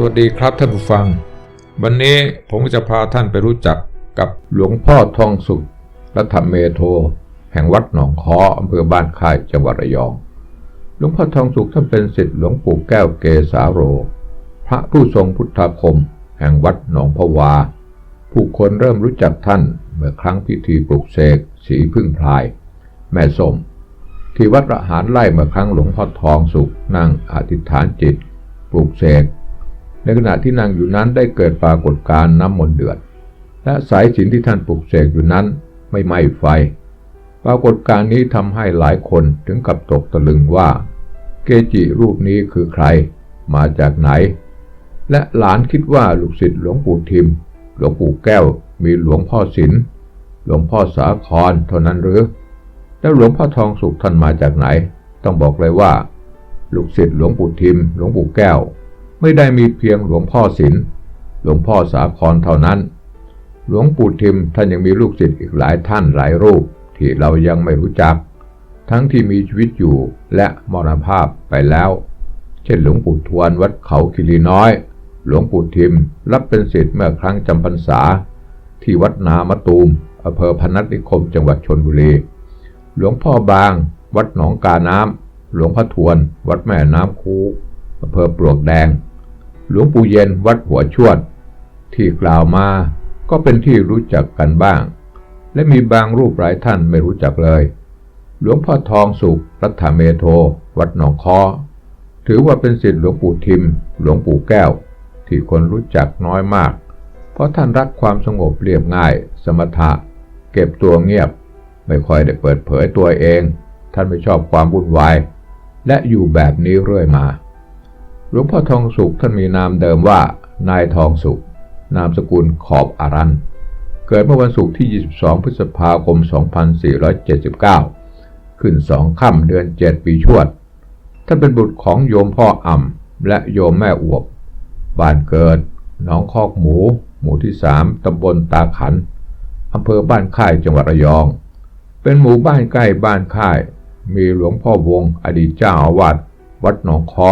วัสดีครับท่านผู้ฟัง วันนี้ผมจะพาท่านไปรู้จักกับหลวงพ่อทองสุขรัฐเมโท แห่งวัดหนองคออำเภอบ้านค่ายจังหวัดระยอง หลวงพ่อทองสุขท่านเป็นศิษย์หลวงปู่แก้วเกษาโร พระผู้ทรงพุทธาคม แห่งวัดหนองพวา ผู้คนเริ่มรู้จักท่านเมื่อครั้งพิธีปลุกเสกสีพึ่งพลาย แม่ส้มที่วัดระหารไล่เมื่อครั้งหลวงพ่อทองสุขนั่งอธิษฐานจิต ปลุกเสก ในขณะที่นั่งอยู่นั้นได้เกิดปรากฏการณ์น้ำมนต์เดือด และสายสินที่ท่านปลุกเสกอยู่นั้นไม่ไหม้ไฟ ปรากฏการณ์นี้ทำให้หลายคนถึงกับตกตะลึงว่า เกจิรูปนี้คือใคร มาจากไหน และหลานคิดว่าลูกศิษย์หลวงปู่ทิม หลวงปู่แก้ว มีหลวงพ่อศิลหลวงพ่อสาครเท่านั้นหรือ แล้วหลวงพ่อทองสุขท่านมาจากไหน ต้องบอกเลยว่า ลูกศิษย์หลวงปู่ทิม หลวงปู่แก้ว ไม่ได้มีเพียงหลวงพ่อศิลหลวงพ่อสาครเท่านั้น หลวงปู่ทิมท่านยังมีลูกศิษย์อีกหลายท่านหลายรูปที่เรายังไม่รู้จัก ทั้งที่มีชีวิตอยู่และมรณภาพไปแล้ว เช่นหลวงปู่ทวนวัดเขาคิรีน้อย หลวงปู่ทิมรับเป็นศิษย์เมื่อครั้งจำพรรษา ที่วัดนามะตูมอำเภอพนัสนิคมจังหวัดชนบุรี หลวงพ่อบาง วัดหนองกาน้ำหลวงพ่อทวน วัดแม่น้ำคูอำเภอปลวกแดง หลวงปู่เย็นวัดหัวชวด ที่กล่าวมาก็เป็นที่รู้จักกันบ้าง และมีบางรูปหลายท่านไม่รู้จักเลย หลวงพ่อทองสุขรัฐเมโท วัดหนองคอถือว่าเป็นศิษย์หลวงปู่ทิม หลวงปู่แก้ว ที่คนรู้จักน้อยมาก เพราะท่านรักความสงบเรียบง่าย สมถะ เก็บตัวเงียบ ไม่ค่อยได้เปิดเผยตัวเอง ท่านไม่ชอบความวุ่นวาย และอยู่แบบนี้เรื่อยมา หลวงพ่อทองสุขท่านมีนามเดิมว่านายทองสุข นามสกุลขอบอารันเกิดเมื่อวันศุกร์ที่ 22 พฤษภาคม 2479 ขึ้นสองค่ำเดือน 7 ปีชวด ท่านเป็นบุตรของโยมพ่ออ่ำและโยมแม่อวบ บ้านเกิดหนองคอกหมู หมู่ที่ 3 ตำบลตาขัน อำเภอบ้านค่ายจังหวัดระยอง เป็นหมู่บ้านใกล้บ้านค่าย มีหลวงพ่อวงอดีตเจ้าอาวาสวัดหนองคอ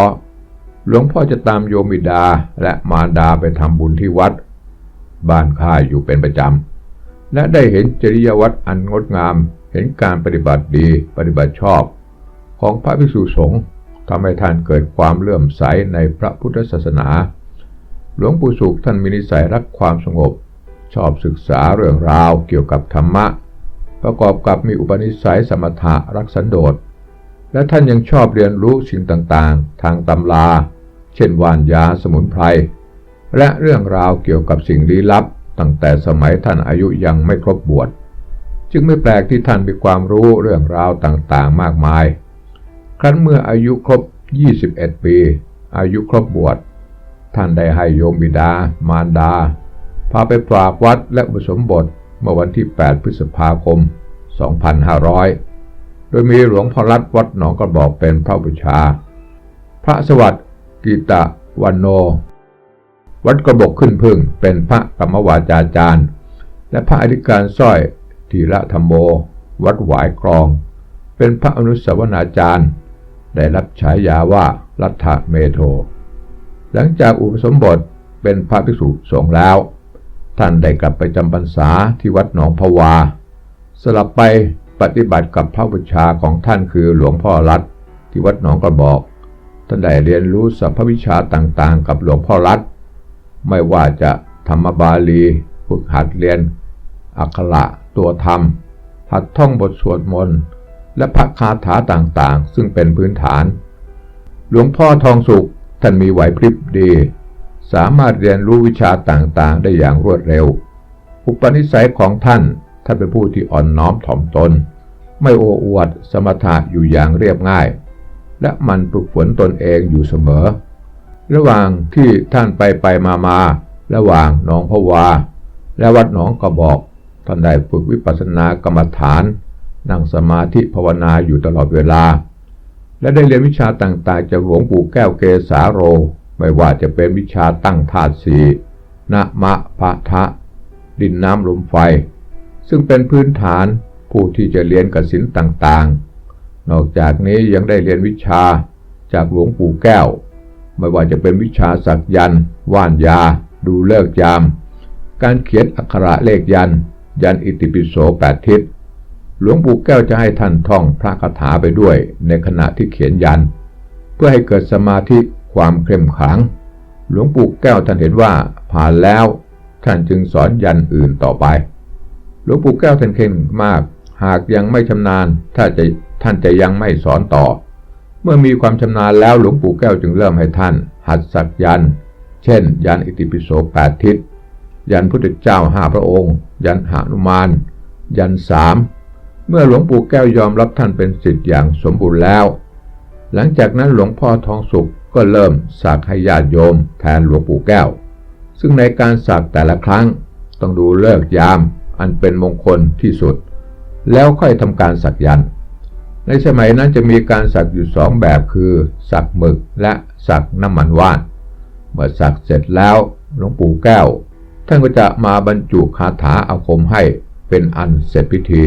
หลวงพ่อจะตามโยมิดาและมารดาไปทำบุญที่วัด บ้านข้าอยู่เป็นประจำ และได้เห็นจริยวัตรอันงดงาม เห็นการปฏิบัติดีปฏิบัติชอบ ของพระภิกษุสงฆ์ทำให้ท่านเกิดความเลื่อมใสในพระพุทธศาสนา หลวงปู่สุขท่านมีนิสัยรักความสงบ ชอบศึกษาเรื่องราวเกี่ยวกับธรรมะ ประกอบกับมีอุปนิสัยสมถะรักสันโดษ และท่านยังชอบเรียนรู้สิ่งต่างๆ ทางตำรา เช่นวานยาสมุนไพร และเรื่องราวเกี่ยวกับสิ่งลี้ลับ ตั้งแต่สมัยท่านอายุยังไม่ครบบวช จึงไม่แปลกที่ท่านมีความรู้เรื่องราวต่างๆ มากมาย ครั้นเมื่ออายุครบ 21 ปี อายุครบบวช ท่านได้ให้โยมบิดา มารดา พาไปฝากวัดและผสมบทเมื่อวันที่ 8 พฤษภาคม 2500 โดยมีหลวงพ่อรัตวัดหนองกระบอกเป็นพระบูชา พระสวัสดิ์กิตะวันโน วัดกระบอกขึ้นพึ่งเป็นพระกรรมวาจาจารย์ และพระอธิการสร้อยทีละธรรมโม วัดหวายกรอง เป็นพระอนุสาวนาจารย์ ได้รับฉายาว่ารัฐเมโท หลังจากอุปสมบทเป็นพระภิกษุสงฆ์แล้ว ท่านได้กลับไปจำพรรษาที่วัดหนองพวา สลับไป ปฏิบัติกับพระบูชาของท่านคือหลวงพ่อรัตที่วัดหนองกระบอก ท่านได้เรียนรู้สัพพวิชาต่างๆ กับหลวงพ่อรัตไม่ว่าจะธรรมบาลีฝึกหัดเรียน อักขระตัวธรรม หัดท่องบทสวดมนต์ และพระคาถาต่างๆ ซึ่งเป็นพื้นฐาน หลวงพ่อทองสุขท่านมีไหวพริบดี สามารถเรียนรู้วิชาต่างๆ ได้อย่างรวดเร็ว อุปนิสัยของท่าน ท่านเป็นผู้ที่อ่อนน้อมถ่อมตน ไม่โอ้อวดสมถะอยู่อย่างเรียบง่าย และมันฝึกฝนตนเองอยู่เสมอ ระหว่างที่ท่านไปไปมามาระหว่างหนองพวา และวัดหนองกระบอกท่านได้ฝึกวิปัสสนากรรมฐาน นั่งสมาธิภาวนาอยู่ตลอดเวลา และได้เรียนวิชาต่างๆ จากหลวงปู่แก้วเกสาโร ไม่ว่าจะเป็นวิชาตั้งธาตุสีนะมะพะทะ ดินน้ำลมไฟ ซึ่งเป็นพื้นฐานผู้ที่จะเรียนกสินต่างๆ นอกจากนี้ยังได้เรียนวิชาจากหลวงปู่แก้ว ไม่ว่าจะเป็นวิชาสักยันว่านยา ดูเลิกยาม การเขียนอักขระเลขยัน ยันอิติปิโสแปดทิศ หลวงปู่แก้วจะให้ท่านท่องพระคาถาไปด้วย ในขณะที่เขียนยัน เพื่อให้เกิดสมาธิความเข้มขลัง หลวงปู่แก้วท่านเห็นว่าผ่านแล้วท่านจึงสอนยันอื่นต่อไป ลวงปู่แก้วท่านเข่งมาก หากยังไม่ชำนาญ ถ้าจะท่านจะยังไม่สอนต่อ เมื่อมีความชำนาญแล้วหลวงปู่แก้วจึงเริ่มให้ท่าน หัดสักยัน เช่น ยันอิติปิโสแปดทิศ ยันพุทธเจ้าห้าพระองค์ ยันหานุมาน ยันสาม เมื่อหลวงปู่แก้วยอมรับท่านเป็นศิษย์อย่างสมบูรณ์แล้ว หลังจากนั้นหลวงพ่อทองสุขก็เริ่มสักให้ญาติโยมแทนหลวงปู่แก้ว ซึ่งในการสักแต่ละครั้งต้องดูเลิกยาม อันเป็นมงคลที่สุด แล้วค่อยทำการสักยันต์ในสมัยนั้นจะมีการสักอยู่สองแบบคือ สักหมึกและสักน้ำมันว่านเมื่อสักเสร็จแล้วหลวงปู่แก้ว ท่านก็จะมาบรรจุคาถาอาคมให้เป็นอันเสร็จพิธี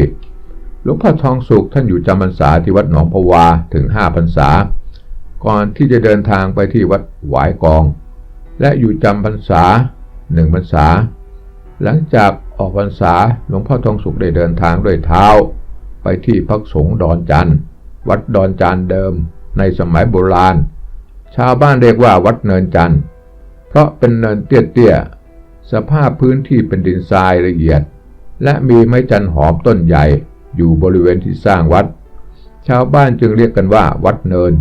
หลวงพ่อทองสุขท่านอยู่จำพรรษาที่วัดหนองพวาถึงห้าพรรษา ก่อนที่จะเดินทางไปที่วัดหวายกอง และอยู่จำพรรษาหนึ่งพรรษา หลังจาก ออกพรรษาหลวงพ่อทองสุขได้เดินทางด้วยเท้า ไปที่พักสงฆ์ดอนจันวัดดอนจันเดิมในสมัยโบราณ ชาวบ้านเรียกว่าวัดเนินจันเพราะเป็นเนินเตี้ยๆสภาพพื้นที่เป็นดินทรายละเอียด และมีไม้จันหอมต้นใหญ่อยู่บริเวณที่สร้างวัด ชาวบ้านจึงเรียกกันว่าวัดเนิน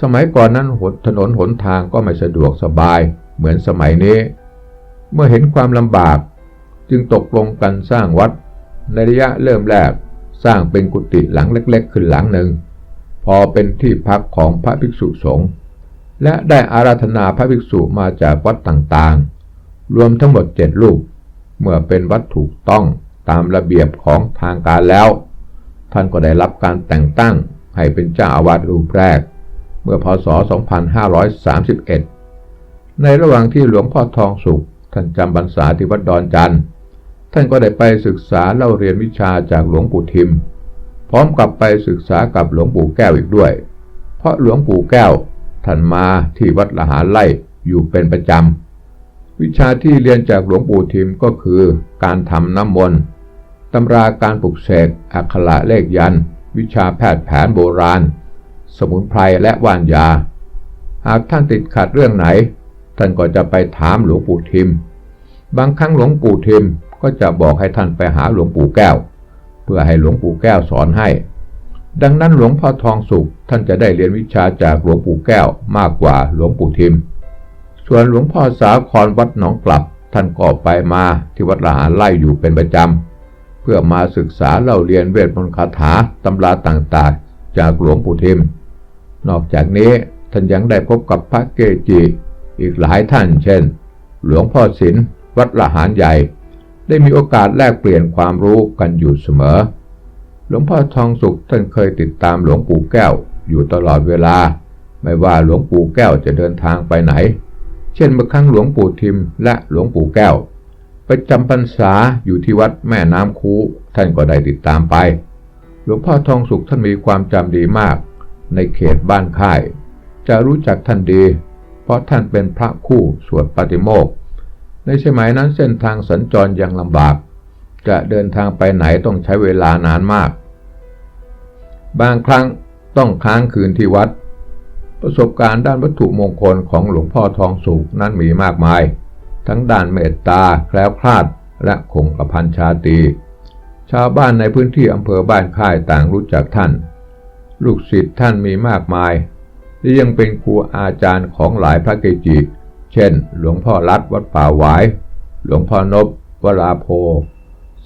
สมัยก่อนนั้นหนถนนหนทางก็ไม่สะดวกสบายเหมือนสมัยนี้ เมื่อเห็นความลำบาก จึงตกลงกันสร้างวัด ในระยะเริ่มแรกสร้างเป็นกุฏิหลังเล็ก ๆ ขึ้นหลังหนึ่ง พอเป็นที่พักของพระภิกษุสงฆ์และได้อาราธนาพระภิกษุมาจากวัดต่างๆ รวมทั้งหมดเจ็ดรูป เมื่อเป็นวัดถูกต้องตามระเบียบของทางการแล้ว ท่านก็ได้รับการแต่งตั้งให้เป็นเจ้าอาวาสรูปแรก เมื่อพศ 2531 ในระหว่างที่หลวงพ่อทองสุข ท่านจำพรรษาที่วัดดอนจันทร์ ท่านก็ได้ไปศึกษาเล่าเรียนวิชาจากหลวงปู่ทิม พร้อมกับไปศึกษากับหลวงปู่แก้วอีกด้วย เพราะหลวงปู่แก้วท่านมาที่วัดละหาไล่อยู่เป็นประจำ วิชาที่เรียนจากหลวงปู่ทิมก็คือ การทำน้ำมนต์ตำราการปลุกเสกอักขระเลขยันต์วิชาแพทย์แผนโบราณ สมุนไพรและว่านยา หากท่านติดขัดเรื่องไหน ท่านก็จะไปถามหลวงปู่ทิม บางครั้งหลวงปู่ทิม ก็จะบอกให้ท่านไปหาหลวงปู่แก้ว เพื่อให้หลวงปู่แก้วสอนให้ ดังนั้นหลวงพ่อทองสุขท่านจะได้เรียนวิชาจากหลวงปู่แก้วมากกว่าหลวงปู่ทิม ส่วนหลวงพ่อสาครวัดหนองกลับ ท่านก็ไปมาที่วัดละหารไล่อยู่เป็นประจำเพื่อมาศึกษาเล่าเรียนเวทมนต์คาถาตำราต่างๆ จากหลวงปู่ทิม นอกจากนี้ท่านยังได้พบกับพระเกจิอีกหลายท่าน เช่น หลวงพ่อศิลวัดละหารใหญ่ ได้มีโอกาสแลกเปลี่ยนความรู้กันอยู่เสมอ หลวงพ่อทองสุขท่านเคยติดตามหลวงปู่แก้วอยู่ตลอดเวลา ไม่ว่าหลวงปู่แก้วจะเดินทางไปไหน เช่นเมื่อครั้งหลวงปู่ทิมและหลวงปู่แก้ว ไปจำพรรษาอยู่ที่วัดแม่น้ำคูท่านก็ได้ติดตามไป หลวงพ่อทองสุขท่านมีความจำดีมาก ในเขตบ้านค่าย จะรู้จักท่านดี เพราะท่านเป็นพระคู่สวดปฏิโมกข์ ในสมัยนั้นเส้นทางสัญจรยังลำบาก จะเดินทางไปไหนต้องใช้เวลานานมาก บางครั้งต้องค้างคืนที่วัด ประสบการณ์ด้านวัตถุมงคลของหลวงพ่อทองสุขนั้นมีมากมาย ทั้งด้านเมตตาแคล้วคลาดและคงกระพันชาตี ชาวบ้านในพื้นที่อำเภอบ้านค่ายต่างรู้จักท่าน ลูกศิษย์ท่านมีมากมายและยังเป็นครูอาจารย์ของหลายพระเกจิ เช่น หลวงพ่อรัดวัดป่าหวาย หลวงพ่อนบวราโพ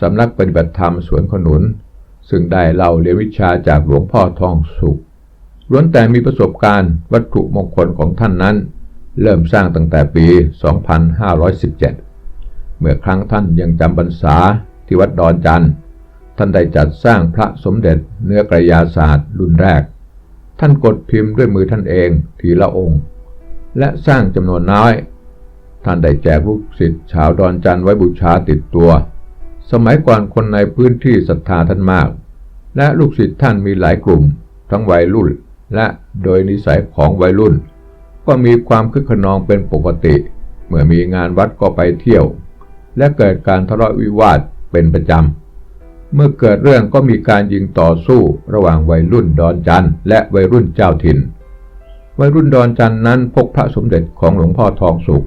สำนักปฏิบัติธรรมสวนขนุน ซึ่งได้เล่าเรียนวิชาจากหลวงพ่อทองสุขล้วนแต่มีประสบการณ์วัตถุมงคลของท่านนั้น เริ่มสร้างตั้งแต่ปี 2517 เมื่อครั้งท่านยังจำพรรษาที่วัดดอนจันทร์ท่านได้จัดสร้างพระสมเด็จเนื้อกระยาศาสตร์รุ่นแรก ท่านกดพิมพ์ด้วยมือท่านเองทีละองค์ และสร้างจำนวนน้อย ท่านได้แจกลูกศิษย์ชาวดอนจันไว้บูชาติดตัว สมัยก่อนคนในพื้นที่ศรัทธาท่านมาก และลูกศิษย์ท่านมีหลายกลุ่ม ทั้งวัยรุ่น และโดยนิสัยของวัยรุ่น ก็มีความคึกขนองเป็นปกติ เมื่อมีงานวัดก็ไปเที่ยว และเกิดการทะเลาะวิวาทเป็นประจำเมื่อเกิดเรื่องก็มีการยิงต่อสู้ระหว่างวัยรุ่นดอนจันและวัยรุ่นเจ้าถิ่น วัยรุ่นดอนจันนั้นพกพระสมเด็จของหลวงพ่อทองสุข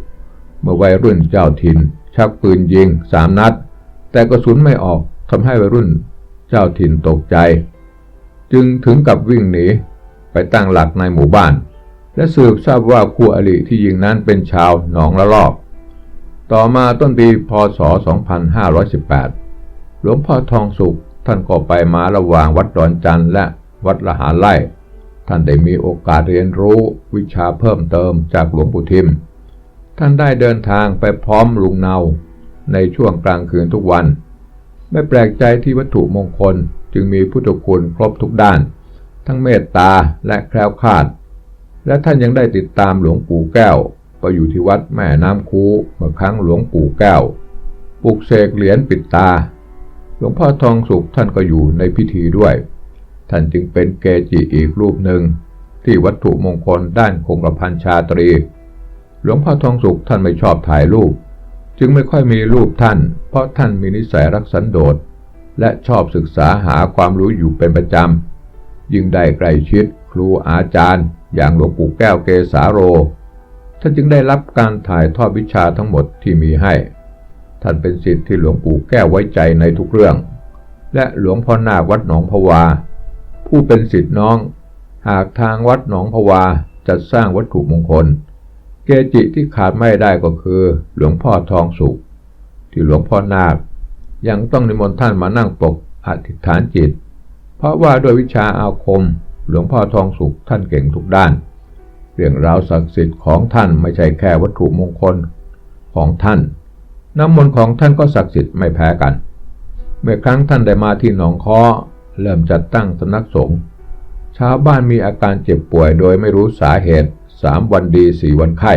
เมื่อวัยรุ่นเจ้าถิ่น ชักปืนยิงสามนัด แต่กระสุนไม่ออกทำให้วัยรุ่นเจ้าถิ่นตกใจ จึงถึงกับวิ่งหนีไปตั้งหลักในหมู่บ้าน และสืบทราบว่าคู่อริที่ยิงนั้นเป็นชาวหนองละลอก ต่อมาต้นปีพศ 2518 หลวงพ่อทองสุขท่านก็ไปมาระหว่างวัดดอนจันและวัดละหาไร่ ท่านได้มีโอกาสเรียนรู้วิชาเพิ่มเติมจากหลวงปู่ทิม ท่านได้เดินทางไปพร้อมลุงเนาในช่วงกลางคืนทุกวัน ไม่แปลกใจที่วัตถุมงคลจึงมีพุทธคุณครบทุกด้าน ทั้งเมตตาและแคล้วคลาด และท่านยังได้ติดตามหลวงปู่แก้ว ไปอยู่ที่วัดแม่น้ำคูเมื่อครั้งหลวงปู่แก้วปลุกเสกเหรียญปิดตา หลวงพ่อทองสุขท่านก็อยู่ในพิธีด้วย ท่านจึงเป็นเกจิอีกรูปหนึ่ง ที่วัตถุมงคลด้านคงกระพันชาตรี หลวงพ่อทองสุขท่านไม่ชอบถ่ายรูป จึงไม่ค่อยมีรูปท่าน เพราะท่านมีนิสัยรักสันโดษและชอบศึกษาหาความรู้อยู่เป็นประจำ ยิ่งได้ใกล้ชิดครูอาจารย์ อย่างหลวงปู่แก้วเกสาโร ท่านจึงได้รับการถ่ายทอดวิชาทั้งหมดที่มีให้ ท่านเป็นศิษย์ที่หลวงปู่แก้วไว้ใจในทุกเรื่อง และหลวงพ่อนาควัดหนองพวา ผู้เป็นศิษย์น้อง หากทางวัดหนองพวาจัดสร้างวัตถุมงคล เกจิที่ขาดไม่ได้ก็คือ หลวงพ่อทองสุข ที่หลวงพ่อนาคยังต้องนิมนต์ท่านมานั่งปกอธิษฐานจิต เพราะว่าด้วยวิชาอาคม หลวงพ่อทองสุขท่านเก่งทุกด้าน เรื่องราวศักดิ์สิทธิ์ของท่านไม่ใช่แค่วัตถุมงคลของท่าน น้ำมนต์ของท่านก็ศักดิ์สิทธิ์ไม่แพ้กัน เมื่อครั้งท่านได้มาที่หนองค้อ เริ่มจัดตั้งสำนักสงฆ์ชาวบ้านมีอาการเจ็บป่วยโดยไม่รู้สาเหตุสามวันดีสี่วันไข้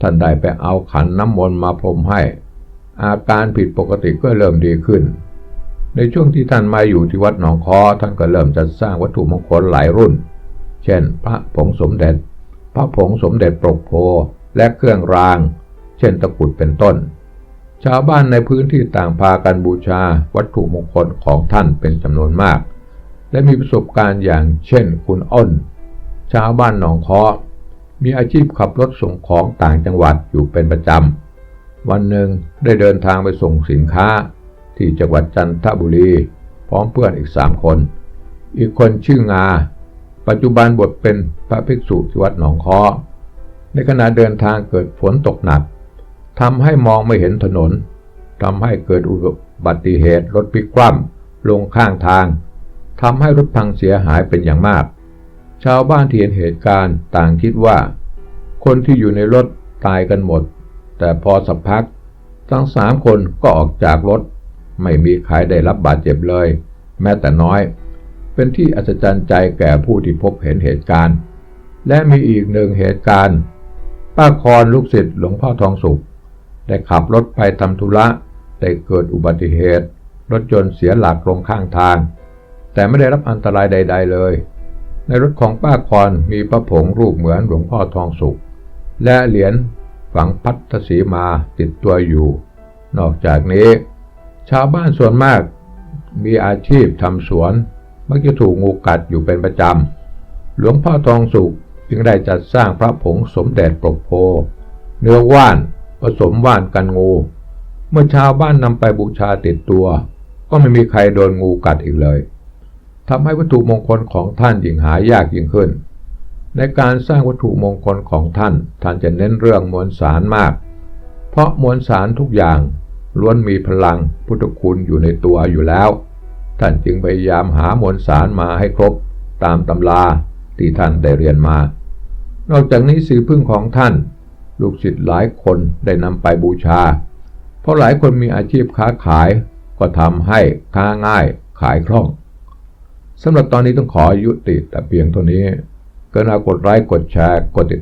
ท่านได้ไปเอาขันน้ำมนต์มาพรมให้ อาการผิดปกติก็เริ่มดีขึ้น ในช่วงที่ท่านมาอยู่ที่วัดหนองคอท่านก็เริ่มจัดสร้างวัตถุมงคลหลายรุ่น เช่น พระผงสมเด็จ พระผงสมเด็จปรกโพและเครื่องราง เช่นตะกุดเป็นต้น ชาวบ้านในพื้นที่ต่างพากันบูชาวัตถุมงคลของท่านเป็นจำนวนมาก และมีประสบการณ์อย่างเช่น คุณอ้น ชาวบ้านหนองคอมีอาชีพขับรถส่งของต่างจังหวัดอยู่เป็นประจำ วันหนึ่งได้เดินทางไปส่งสินค้า ที่จังหวัดจันทบุรี พร้อมเพื่อนอีกสามคน อีกคนชื่องา ปัจจุบันบวชเป็นพระภิกษุที่วัดหนองคอในขณะเดินทางเกิดฝนตกหนัก ทำให้มองไม่เห็นถนนทำให้เกิดอุบัติเหตุรถพลิกคว่ำลงข้างทางทำให้รถพังเสียหายเป็นอย่างมาก ชาวบ้านที่เห็นเหตุการณ์ต่างคิดว่า คนที่อยู่ในรถตายกันหมด แต่พอสักพัก ทั้งสามคนก็ออกจากรถ ไม่มีใครได้รับบาดเจ็บเลย แม้แต่น้อย เป็นที่อัศจรรย์ใจแก่ผู้ที่พบเห็นเหตุการณ์ และมีอีกหนึ่งเหตุการณ์ ป้าคอนลูกศิษย์หลวงพ่อทองสุข ได้ขับรถไปทำธุระได้เกิดอุบัติเหตุ รถยนต์เสียหลักลงข้างทาง แต่ไม่ได้รับอันตรายใด ๆ เลย ในรถของป้าคอนมีพระผงรูปเหมือนหลวงพ่อทองสุข และเหรียญฝังพัทธสีมาติดตัวอยู่ นอกจากนี้ ชาวบ้านส่วนมากมีอาชีพทำสวน มักจะถูกงูกัดอยู่เป็นประจำ หลวงพ่อทองสุขจึงได้จัดสร้างพระผงสมเด็จปรกโพ เนื้อว่าน ผสมว่านกันงู เมื่อชาวบ้านนำไปบูชาติดตัว ก็ไม่มีใครโดนงูกัดอีกเลยทำให้วัตถุมงคลของท่านยิ่งหายากยิ่งขึ้น ในการสร้างวัตถุมงคลของท่าน ท่านจะเน้นเรื่องมวลสารมาก เพราะมวลสารทุกอย่างล้วนมีพลังพุทธคุณอยู่ในตัวอยู่แล้ว ท่านจึงพยายามหามวลสารมาให้ครบ ตามตำราที่ท่านได้เรียนมา นอกจากนี้สีพึ่งของท่าน ลูกศิษย์หลายคนได้นำไปบูชา เพราะหลายคนมีอาชีพค้าขายก็ทำให้ค้าง่ายขายคล่องสำหรับตอนนี้ต้องขอยุติแต่เพียงเท่านี้ก็นากดไลค์กดแชร์กดติด